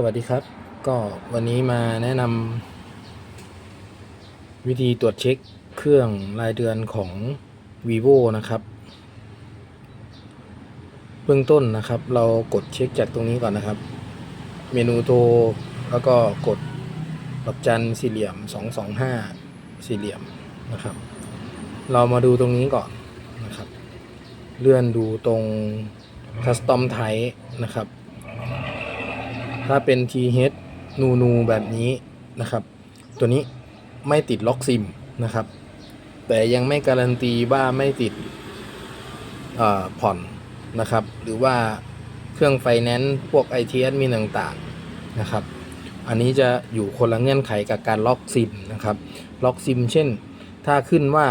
สวัสดีครับ ก็วันนี้มาแนะนำวิธีตรวจเช็คเครื่องรายเดือนของ vivo นะครับ เบื้องต้นนะครับ เรากดเช็คจากตรงนี้ก่อนนะครับ เมนูโทรแล้วก็กดดอกจันสี่เหลี่ยม 225 สี่เหลี่ยมนะครับ เรามาดูตรงนี้ก่อนนะครับ เลื่อนดูตรง custom type นะครับ ถ้าเป็น TH นูนูแบบนี้นะครับ ตัวนี้ไม่ติดล็อกซิมนะครับ แต่ยังไม่การันตีว่าไม่ติดผ่อนนะครับ หรือว่าเครื่องไฟแนนซ์พวก ITS มีต่างๆนะครับ อันนี้จะอยู่คนละเงื่อนไขกับการล็อกซิมนะครับ ล็อกซิม เช่น ถ้าขึ้นว่า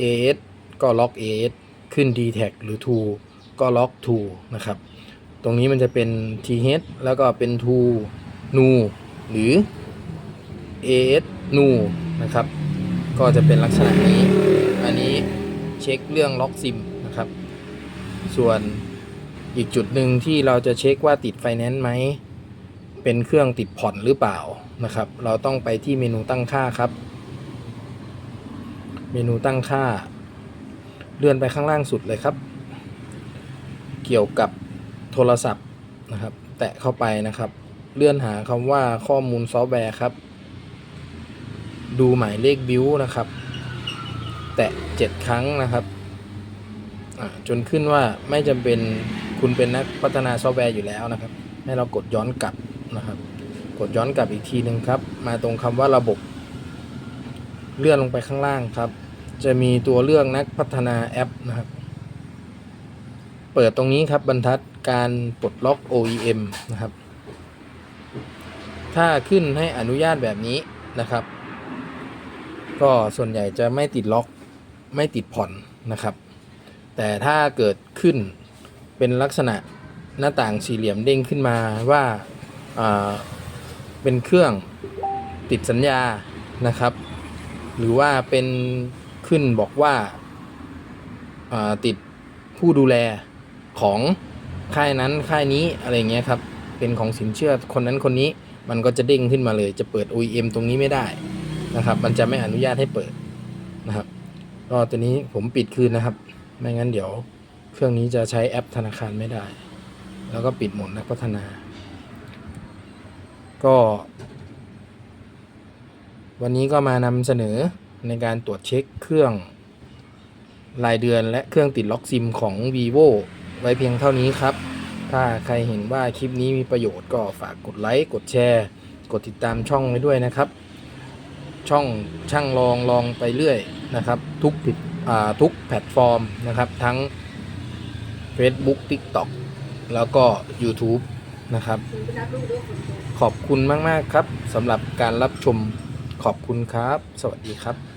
AS ก็ล็อก AS ขึ้น d t แทหรือ True ก็ล็อก True นะครับ ตรงนี้มันจะเป็น th แล้วก็เป็น to nu หรือ as nu นะครับ ก็จะเป็นลักษณะนี้ อันนี้เช็คเรื่องล็อกซิมนะครับ ส่วนอีกจุดหนึ่งที่เราจะเช็คว่าติดไฟแนนซ์ไหม เป็นเครื่องติดผ่อนหรือเปล่านะครับ เราต้องไปที่เมนูตั้งค่าครับ เมนูตั้งค่า เลื่อนไปข้างล่างสุดเลยครับ เกี่ยวกับ โทรศัพท์นะครับ แตะเข้าไปนะครับ เลื่อนหาคำว่าข้อมูลซอฟต์แวร์ครับ ดูหมายเลขบิวนะครับ แตะ 7 ครั้งนะครับจนขึ้นว่าไม่จำเป็นคุณเป็นนักพัฒนาซอฟต์แวร์อยู่แล้วนะครับ ให้เรากดย้อนกลับนะครับ กดย้อนกลับอีกทีหนึ่งครับ มาตรงคำว่าระบบ เลื่อนลงไปข้างล่างครับ จะมีตัวเลือกนักพัฒนาแอปนะครับ เปิดตรงนี้ครับบรรทัดการปลดล็อก OEM นะครับ ถ้าขึ้นให้อนุญาตแบบนี้นะครับ ก็ส่วนใหญ่จะไม่ติดล็อกไม่ติดผ่อนนะครับ แต่ถ้าเกิดขึ้นเป็นลักษณะหน้าต่างสี่เหลี่ยมเด้งขึ้นมาว่าาเป็นเครื่องติดสัญญานะครับ หรือว่าเป็นขึ้นบอกว่าอ่าติดผู้ดูแล ของค่ายนั้นค่ายนี้อะไรเงี้ยครับเป็นของสินเชื่อคนนั้นคนนี้มันก็จะเด้งขึ้นมาเลย จะเปิด OEM ตรงนี้ไม่ได้นะครับ มันจะไม่อนุญาตให้เปิดนะครับก็ตัวนี้ผมปิดคืนนะครับ ไม่งั้นเดี๋ยวเครื่องนี้จะใช้แอปธนาคารไม่ได้ แล้วก็ปิดหมดนักพัฒนา ก็ วันนี้ก็มานำเสนอในการตรวจเช็คเครื่องรายเดือนและเครื่องติดล็อกซิมของ vivo ไว้เพียงเท่านี้ครับ ถ้าใครเห็นว่าคลิปนี้มีประโยชน์ก็ฝากกดไลค์ กดแชร์ กดติดตามช่องไว้ด้วยนะครับ ช่องช่างลองลองไปเรื่อยนะครับ ทุกติดทุกแพลตฟอร์มนะครับ ทั้ง Facebook TikTok แล้วก็ YouTube นะครับ ขอบคุณมาก ๆ ครับสำหรับการรับชมขอบคุณครับ สวัสดีครับ